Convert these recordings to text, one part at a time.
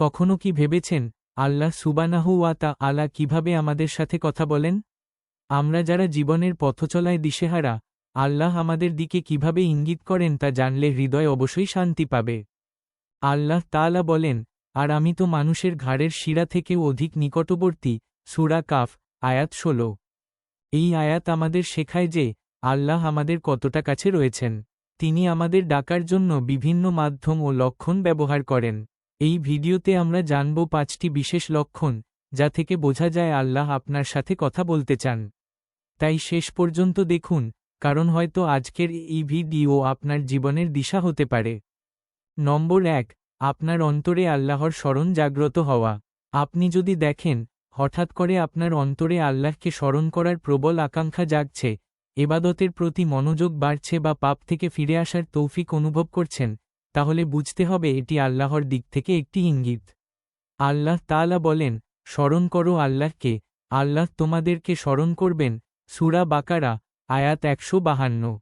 কখনো কি ভেবেছেন, আল্লাহ সুবানাহু ওয়া তা আলা কীভাবে আমাদের সাথে কথা বলেন? আমরা যারা জীবনের পথচলায় দিশেহারা, আল্লাহ আমাদের দিকে কীভাবে ইঙ্গিত করেন তা জানলে হৃদয় অবশ্যই শান্তি পাবে। আল্লাহ তাআলা বলেন, আর আমি তো মানুষের ঘাড়ের শিরা থেকেও অধিক নিকটবর্তী সুরা কাফ, আয়াত ষোলো। এই আয়াত আমাদের শেখায় যে, আল্লাহ আমাদের কতটা কাছে রয়েছেন। তিনি আমাদের ডাকার জন্য বিভিন্ন মাধ্যম ও লক্ষণ ব্যবহার করেন। এই ভিডিওতে আমরা জানব পাঁচটি বিশেষ লক্ষণ, যা থেকে বোঝা যায় আল্লাহ আপনার সাথে কথা বলতে চান। তাই শেষ পর্যন্ত দেখুন, কারণ হয়তো আজকের এই ভিডিও আপনার জীবনের দিশা হতে পারে। নম্বর এক, আপনার অন্তরে আল্লাহর স্মরণ জাগ্রত হওয়া। আপনি যদি দেখেন, হঠাৎ করে আপনার অন্তরে আল্লাহকে স্মরণ করার প্রবল আকাঙ্ক্ষা জাগছে, এবাদতের প্রতি মনোযোগ বাড়ছে বা পাপ থেকে ফিরে আসার তৌফিক অনুভব করছেন তাহলে বুঝতে হবে এটি আল্লাহর দিক থেকে একটি ইঙ্গিত। আল্লাহ তাআলা বলেন, স্মরণ করো আল্লাহকে, আল্লাহ তোমাদেরকে স্মরণ করবেন, সুরা বাকারা, আয়াত একশো বাহান্ন।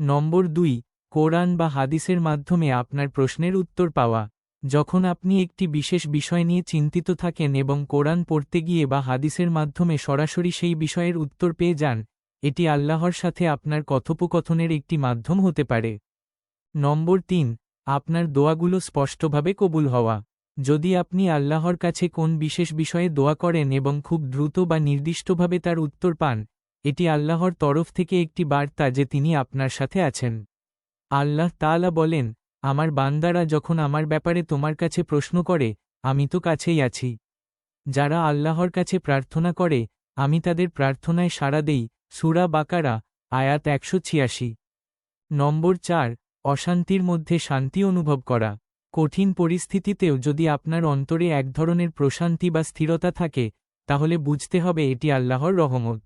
নম্বর দুই, কোরআন বা হাদিসের মাধ্যমে আপনার প্রশ্নের উত্তর পাওয়া। যখন আপনি একটি বিশেষ বিষয় নিয়ে চিন্তিত থাকেন এবং কোরআন পড়তে গিয়ে বা হাদিসের মাধ্যমে সরাসরি সেই বিষয়ের উত্তর পেয়ে যান, এটি আল্লাহর সাথে আপনার কথোপকথনের একটি মাধ্যম হতে পারে। নম্বর তিন আপনার দোয়াগুলো স্পষ্টভাবে কবুল হওয়া। যদি আপনি আল্লাহর কাছে কোন বিশেষ বিষয়ে দোয়া করেন এবং খুব দ্রুত বা নির্দিষ্টভাবে তার উত্তর পান, এটি আল্লাহর তরফ থেকে একটি বার্তা যে তিনি আপনার সাথে আছেন। আল্লাহ তাআলা বলেন, আমার বান্দারা যখন আমার ব্যাপারে তোমার কাছে প্রশ্ন করে, আমি তো কাছেই আছি। যারা আল্লাহর কাছে প্রার্থনা করে, আমি তাদের প্রার্থনায় সাড়া দেই। সুরা বাকারা, আয়াত একশো ছিয়াশি। নম্বর চার অশান্তির মধ্যে শান্তি অনুভব করা। কঠিন পরিস্থিতিতেও যদি আপনার অন্তরে এক ধরনের প্রশান্তি বা স্থিরতা থাকে, তাহলে বুঝতে হবে এটি আল্লাহর রহমত।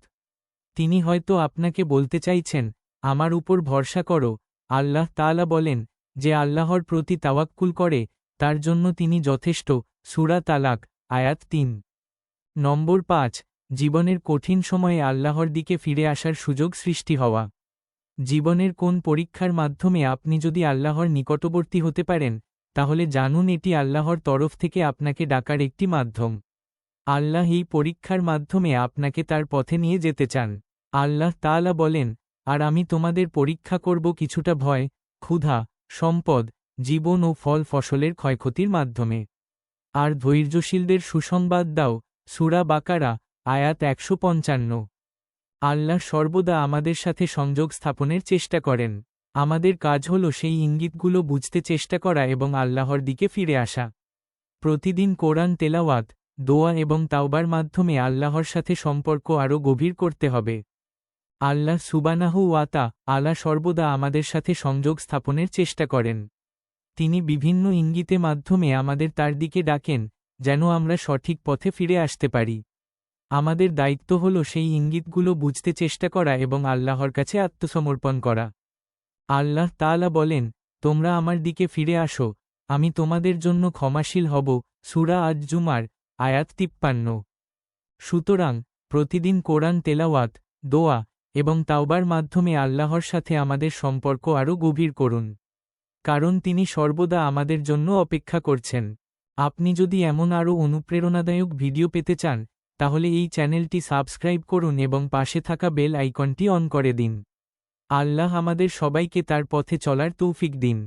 তিনি হয়তো আপনাকে বলতে চাইছেন, আমার উপর ভরসা করো। আল্লাহ তাআলা বলেন, যে আল্লাহর প্রতি তাওয়াক্কুল করে, তার জন্য তিনি যথেষ্ট। সুরা তালাক, আয়াত তিন। নম্বর পাঁচ, জীবনের কঠিন সময়ে আল্লাহর দিকে ফিরে আসার সুযোগ সৃষ্টি হওয়া। জীবনের কোন পরীক্ষার মাধ্যমে আপনি যদি আল্লাহর নিকটবর্তী হতে পারেন, তাহলে জানুন এটি আল্লাহর তরফ থেকে আপনাকে ডাকার একটি মাধ্যম। আল্লাহ এই পরীক্ষার মাধ্যমে আপনাকে তার পথে নিয়ে যেতে চান। আল্লাহ তাআলা বলেন, আর আমি তোমাদের পরীক্ষা করব কিছুটা ভয়, ক্ষুধা, সম্পদ, জীবন ও ফল ফসলের ক্ষয়ক্ষতির মাধ্যমে। আর ধৈর্যশীলদের সুসংবাদ দাও। সুরা বাকারা, আয়াত একশো পঞ্চান্ন। আল্লাহ সর্বদা আমাদের সাথে সংযোগ স্থাপনের চেষ্টা করেন। আমাদের কাজ হল সেই ইঙ্গিতগুলো বুঝতে চেষ্টা করা এবং আল্লাহর দিকে ফিরে আসা। প্রতিদিন কোরআন তেলাওয়াত, দোয়া এবং তাওবার মাধ্যমে আল্লাহর সাথে সম্পর্ক আরও গভীর করতে হবে। আল্লাহ সুবানাহু ওয়াতা আলা সর্বদা আমাদের সাথে সংযোগ স্থাপনের চেষ্টা করেন। তিনি বিভিন্ন ইঙ্গিতে মাধ্যমে আমাদের তার দিকে ডাকেন, যেন আমরা সঠিক পথে ফিরে আসতে পারি। আমাদের দায়িত্ব হল সেই ইঙ্গিতগুলো বুঝতে চেষ্টা করা এবং আল্লাহর কাছে আত্মসমর্পণ করা। আল্লাহ তাআলা বলেন, তোমরা আমার দিকে ফিরে আসো, আমি তোমাদের জন্য ক্ষমাশীল হব। সুরা আজ জুমার আয়াত তিপ্পান্ন। সুতরাং, প্রতিদিন কোরআন তেলাওয়াত, দোয়া এবং তাওবার মাধ্যমে আল্লাহর সাথে আমাদের সম্পর্ক আরও গভীর করুন। কারণ তিনি সর্বদা আমাদের জন্য অপেক্ষা করছেন। আপনি যদি এমন আরও অনুপ্রেরণাদায়ক ভিডিও পেতে চান তাহলে এই চ্যানেলটি সাবস্ক্রাইব করুন এবং পাশে থাকা বেল আইকনটি অন করে দিন। আল্লাহ আমাদের সবাইকে তার পথে চলার তৌফিক দিন।